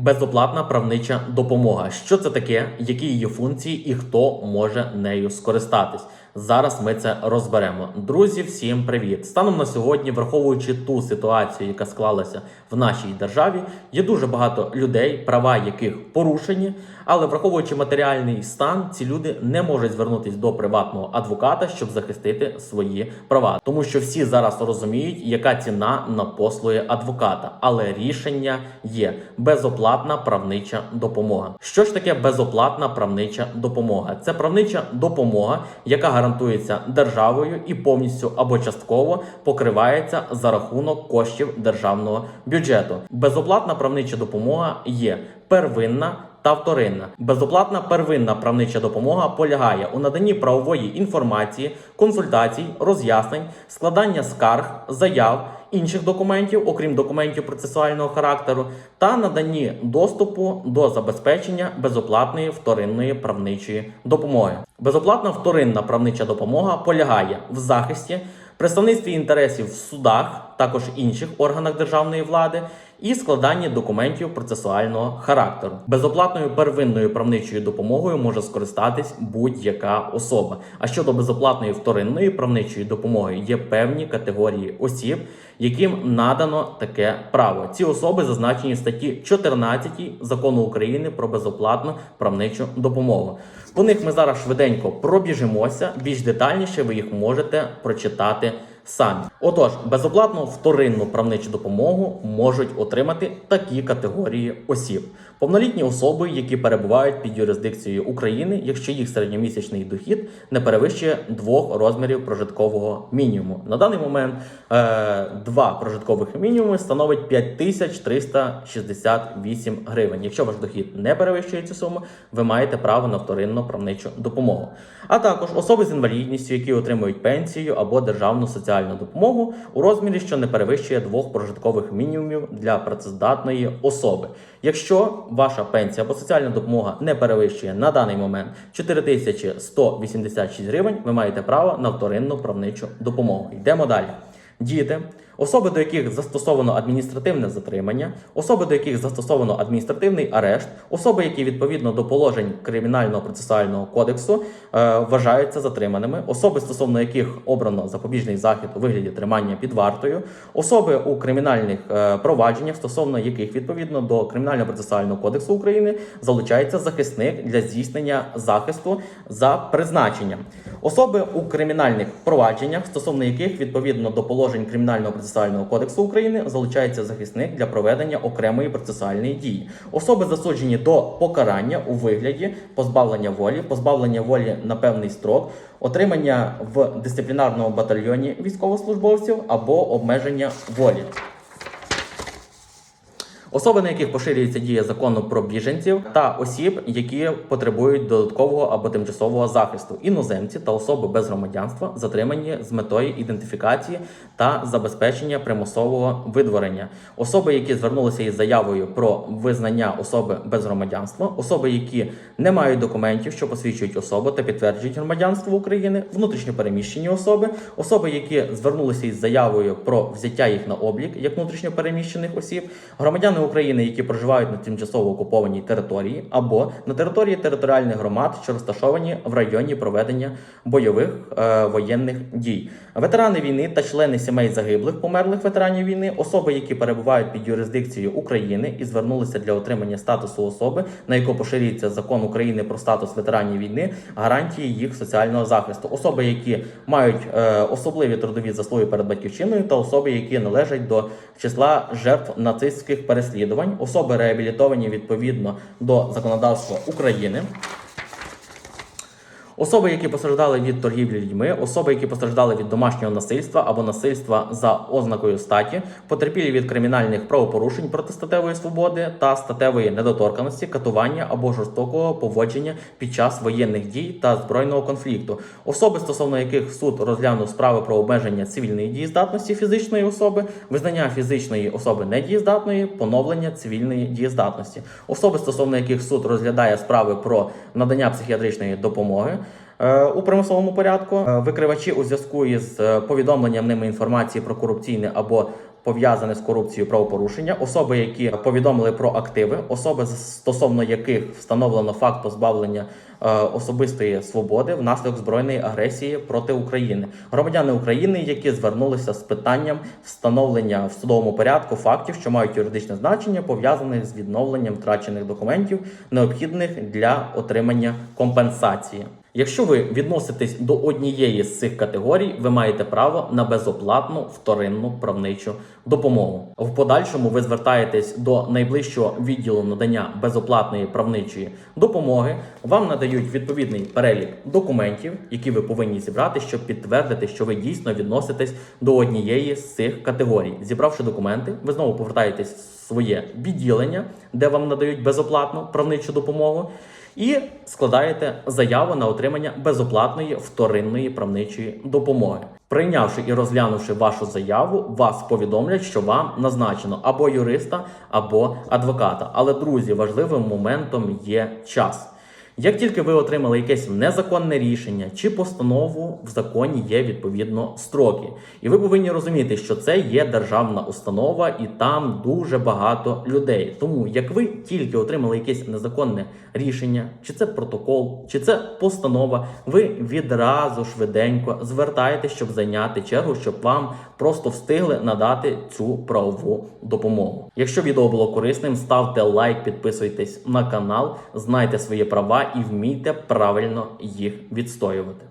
Безоплатна правнича допомога. Що це таке, які її функції і хто може нею скористатись? Зараз ми це розберемо. Друзі, всім привіт! Станом на сьогодні, враховуючи ту ситуацію, яка склалася в нашій державі, є дуже багато людей, права яких порушені, але враховуючи матеріальний стан, ці люди не можуть звернутися до приватного адвоката, щоб захистити свої права, тому що всі зараз розуміють, яка ціна на послуги адвоката, але рішення є безоплатна правнича допомога. Що ж таке безоплатна правнича допомога? Це правнича допомога, яка гарантується державою і повністю або частково покривається за рахунок коштів державного бюджету. Безоплатна правнича допомога є первинна. Та вторинна безоплатна первинна правнича допомога полягає у наданні правової інформації, консультацій, роз'яснень, складання скарг, заяв, інших документів, окрім документів процесуального характеру, та наданні доступу до забезпечення безоплатної вторинної правничої допомоги. Безоплатна вторинна правнича допомога полягає в захисті, представництві інтересів в судах, також інших органах державної влади. І складанні документів процесуального характеру безоплатною первинною правничою допомогою може скористатись будь-яка особа. А щодо безоплатної вторинної правничої допомоги є певні категорії осіб, яким надано таке право. Ці особи зазначені в статті 14 закону України про безоплатну правничу допомогу. По них ми зараз швиденько пробіжимося. Більш детальніше ви їх можете прочитати самі. Отож, безоплатну вторинну правничу допомогу можуть отримати такі категорії осіб: повнолітні особи, які перебувають під юрисдикцією України, якщо їх середньомісячний дохід не перевищує двох розмірів прожиткового мінімуму. На даний момент е, два прожиткових мінімуми становить 5368 гривень. Якщо ваш дохід не перевищує цю суму, ви маєте право на вторинну правничу допомогу. А також особи з інвалідністю, які отримують пенсію або державну соціальну допомогу у розмірі, що не перевищує двох прожиткових мінімумів для працездатної особи. Якщо ваша пенсія або соціальна допомога не перевищує на даний момент 4186 гривень, ви маєте право на вторинну правничу допомогу. Йдемо далі. Діти, особи, до яких застосовано адміністративне затримання, особи, до яких застосовано адміністративний арешт, особи, які відповідно до положень кримінального процесуального кодексу е, вважаються затриманими, особи, стосовно яких обрано запобіжний захід у вигляді тримання під вартою, особи у кримінальних е, провадженнях, стосовно яких відповідно до кримінального процесуального кодексу України залучається захисник для здійснення захисту за призначенням. Особи у кримінальних провадженнях, стосовно яких відповідно до положень кримінального процесуального кодексу України залучається захисник для проведення окремої процесуальної дії. Особи засуджені до покарання у вигляді позбавлення волі, позбавлення волі на певний строк, отримання в дисциплінарному батальйоні військовослужбовців або обмеження волі. Особи, на яких поширюється дія закону про біженців та осіб, які потребують додаткового або тимчасового захисту, іноземці та особи без громадянства, затримані з метою ідентифікації та забезпечення примусового видворення, особи, які звернулися із заявою про визнання особи без громадянства, особи, які не мають документів, що посвідчують особу та підтверджують громадянство України, внутрішньо переміщені особи, особи, які звернулися із заявою про взяття їх на облік як внутрішньо переміщених осіб, громадяни України, які проживають на тимчасово окупованій території, або на території територіальних громад, що розташовані в районі проведення бойових е, воєнних дій, ветерани війни та члени сімей загиблих померлих ветеранів війни, особи, які перебувають під юрисдикцією України і звернулися для отримання статусу особи, на яку поширюється закон України про статус ветеранів війни, гарантії їх соціального захисту, особи, які мають е, особливі трудові заслуги перед батьківщиною, та особи, які належать до числа жертв нацистських переслідувань, особи реабілітовані відповідно до законодавства України. Особи, які постраждали від торгівлі людьми, особи, які постраждали від домашнього насильства або насильства за ознакою статі, потерпілі від кримінальних правопорушень проти статевої свободи та статевої недоторканості, катування або жорстокого поводження під час воєнних дій та збройного конфлікту, особи, стосовно яких суд розглянув справи про обмеження цивільної дієздатності фізичної особи, визнання фізичної особи недієздатної, поновлення цивільної дієздатності, особи, стосовно яких суд розглядає справи про надання психіатричної допомоги. Е, У примусовому порядку Е, викривачі у зв'язку із е, повідомленням ними інформації про корупційне або пов'язане з корупцією правопорушення, особи, які повідомили про активи, особи стосовно яких встановлено факт позбавлення особистої свободи внаслідок збройної агресії проти України, громадяни України, які звернулися з питанням встановлення в судовому порядку фактів, що мають юридичне значення, пов'язаних з відновленням втрачених документів, необхідних для отримання компенсації. Якщо ви відноситесь до однієї з цих категорій, ви маєте право на безоплатну вторинну правничу допомогу. В подальшому ви звертаєтесь до найближчого відділу надання безоплатної правничої допомоги. Вам надають відповідний перелік документів, які ви повинні зібрати, щоб підтвердити, що ви дійсно відноситесь до однієї з цих категорій. Зібравши документи, ви знову повертаєтесь в своє відділення, де вам надають безоплатну правничу допомогу і складаєте заяву на отримання безоплатної вторинної правничої допомоги. Прийнявши і розглянувши вашу заяву, вас повідомлять, що вам назначено або юриста, або адвоката. Але друзі, важливим моментом є час. Як тільки ви отримали якесь незаконне рішення чи постанову, в законі є відповідно строки, і ви повинні розуміти, що це є державна установа, і там дуже багато людей. Тому як ви тільки отримали якесь незаконне рішення, чи це протокол, чи це постанова, ви відразу швиденько звертаєтесь, щоб зайняти чергу, щоб вам просто встигли надати цю правову допомогу. Якщо відео було корисним, ставте лайк, підписуйтесь на канал, знайте свої права і вмійте правильно їх відстоювати.